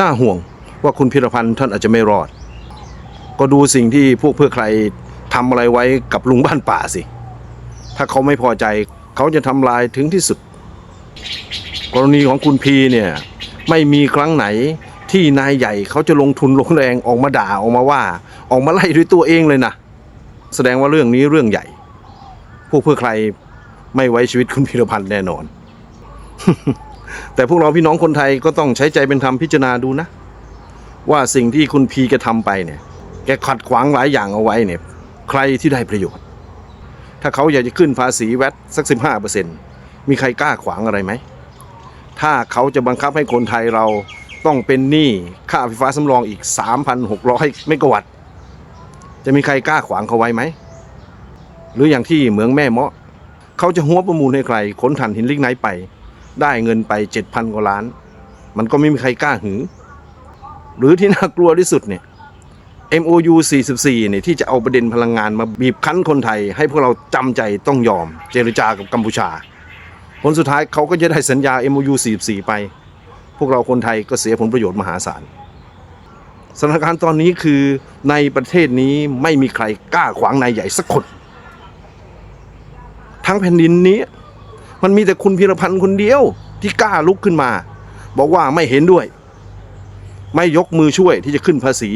น่าห่วงว่าคุณพิรพันธ์ท่านอาจจะไม่รอด ก็ดูสิ่งที่พวกเพื่อใครทำอะไรไว้กับลุงบ้านป่าสิ ถ้าเขาไม่พอใจเขาจะทำลายถึงที่สุด กรณีของคุณพีเนี่ยไม่มีครั้งไหนที่นายใหญ่เขาจะลงทุนลงแรงออกมาด่าออกมาว่า ออกมาไล่ด้วยตัวเองเลยนะ แสดงว่าเรื่องนี้เรื่องใหญ่ พวกเพื่อใครไม่ไว้ชีวิตคุณพิรพันธ์แน่นอน แต่พวกเราพี่น้องคนไทยก็ต้องใช้ใจเป็นธรรมพิจารณาดูนะ ว่าสิ่งที่คุณพีแกทำไปเนี่ย แกขัดขวางหลายอย่างเอาไว้เนี่ย ใครที่ได้ประโยชน์ ถ้าเขาอยากจะขึ้นภาษีแวดสักสิบเปอร์เซ็นมีใครกล้าขวางอะไรไหม ถ้าเขาจะบังคับให้คนไทยเราต้องเป็นหนี้ค่าไฟฟ้าสำรองอีก 3,600เมกะวัตต์จะมีใครกล้าขวางเขาไว้ไหม หรืออย่างที่เหมืองแม่เมาะ เขาจะหัวประมูลให้ใครขนถ่านหินลิกไนท์ไป ได้เงินไป7,000กว่าล้าน มันก็ไม่มีใครกล้าหือ หรือที่น่ากลัวที่สุดเนี่ย MOU 44เนี่ยที่จะเอาประเด็นพลังงานมาบีบคั้นคนไทย ให้พวกเราจำใจต้องยอม เจรจากับกัมพูชา ผลสุดท้ายเขาก็จะได้สัญญา MOU 44 ไป พวกเราคนไทยก็เสียผลประโยชน์มหาศาลสถานการณ์ตอนนี้คือในประเทศนี้ไม่มีใครกล้าขวางนายใหญ่สักคน ทั้งแผ่นดินนี้ มันมีแต่คุณพีรพันธ์คนเดียว ที่กล้าลุกขึ้นมา บอกว่าไม่เห็นด้วย ไม่ยกมือช่วยที่จะขึ้นภาษี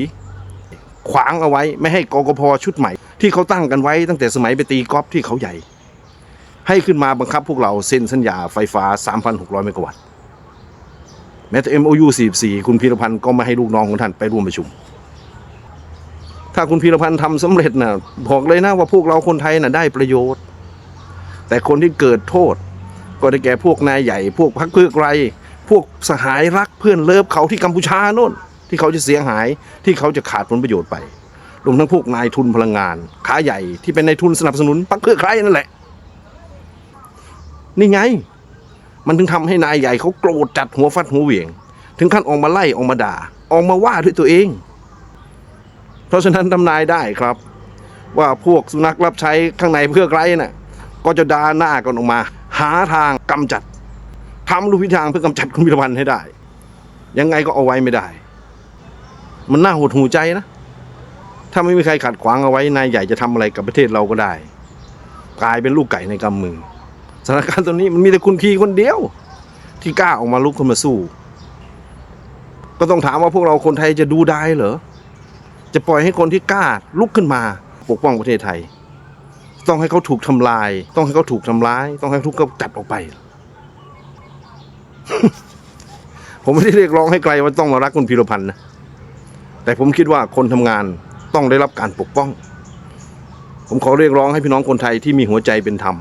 ขวางเอาไว้ไม่ให้กกพชุดใหม่ ที่เขาตั้งกันไว้ตั้งแต่สมัยไปตีกอล์ฟที่เขาใหญ่ ให้ขึ้นมาบังคับพวกเราเซ็นสัญญาไฟฟ้า 3,600 เมกะวัตต์แม้แต่ MOU 44 คุณพีรพันธ์ก็ไม่ให้ลูกน้องของท่านไปร่วมประชุม ถ้าคุณพีรพันธ์ทำสำเร็จนะบอกเลยนะว่าพวกเราคนไทยน่ะได้ประโยชน์ แต่คนที่เกิดโทษ ก็ได้แก่พวกนายใหญ่พวกพักเพื่อไกล พวกสหายรักเพื่อนเลิฟเขาที่กัมพูชาโน่น ที่เขาจะเสียหายที่เขาจะขาดผลประโยชน์ไปรวมทั้งพวกนายทุนพลังงานค้าใหญ่ที่เป็นนายทุนสนับสนุนพักเพื่อใครนั่นแหละ นี่ไง มันถึงทำให้นายใหญ่เขาโกรธจัดหัวฟัดหัวเหวี่ยง ถึงขั้นออกมาไล่ออกมาด่า ออกมาว่าด้วยตัวเอง เพราะฉะนั้นทำนายได้ครับ ว่าพวกสุนัขรับใช้ข้างในเพื่อใครน่ะก็จะด่าหน้ากันออกมา หาทางกำจัดทำลูกพิธางเพื่อกำจัดคุณพิรพันธ์ให้ได้ ยังไงก็เอาไว้ไม่ได้ มันน่าหดหูใจนะ ถ้าไม่มีใครขัดขวางเอาไว้นายใหญ่จะทำอะไรกับประเทศเราก็ได้ กลายเป็นลูกไก่ในกำมือสถานการณ์ตอนนี้มันมีแต่คุณพีคนเดียว ที่กล้าออกมาลุกขึ้นมาสู้ ก็ต้องถามว่าพวกเราคนไทยจะดูได้เหรอจะปล่อยให้คนที่กล้าลุกขึ้นมา ปกป้องประเทศไทย ต้องให้เขาถูกทำลาย ต้องให้เขาถูกทำร้าย ต้องให้เขาถูกกำจัดออกไป ผมไม่ได้เรียกร้องให้ใครว่าต้องมารักคุณพีรพันธ์นะแต่ผมคิดว่าคนทำงานต้องได้รับการปกป้อง ผมขอเรียกร้องให้พี่น้องคนไทยที่มีหัวใจเป็นธรรม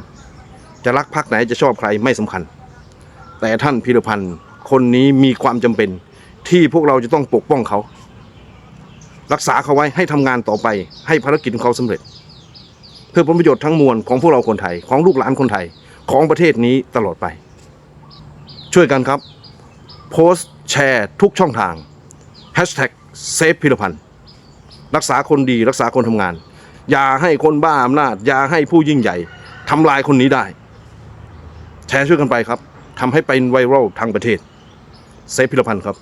จะรักพรรคไหนจะชอบใครไม่สำคัญ แต่ท่านพีรพันธ์คนนี้มีความจำเป็นที่พวกเราจะต้องปกป้องเขา รักษาเขาไว้ให้ทำงานต่อไป ให้ภารกิจของเขาสำเร็จ เพื่อผลประโยชน์ทั้งมวลของพวกเราคนไทยของลูกหลานคนไทยของประเทศนี้ตลอดไป ช่วยกันครับ โพสต์แชร์ทุกช่องทาง Hashtag เซฟพิรพันธ์รักษาคนดีรักษาคนทำงาน อย่าให้คนบ้าอำนาจ อย่าให้ผู้ยิ่งใหญ่ทำลายคนนี้ได้ แชร์ช่วยกันไปครับทำให้เป็นไวรัลทั้งประเทศ เซฟพิรพันธ์ครับ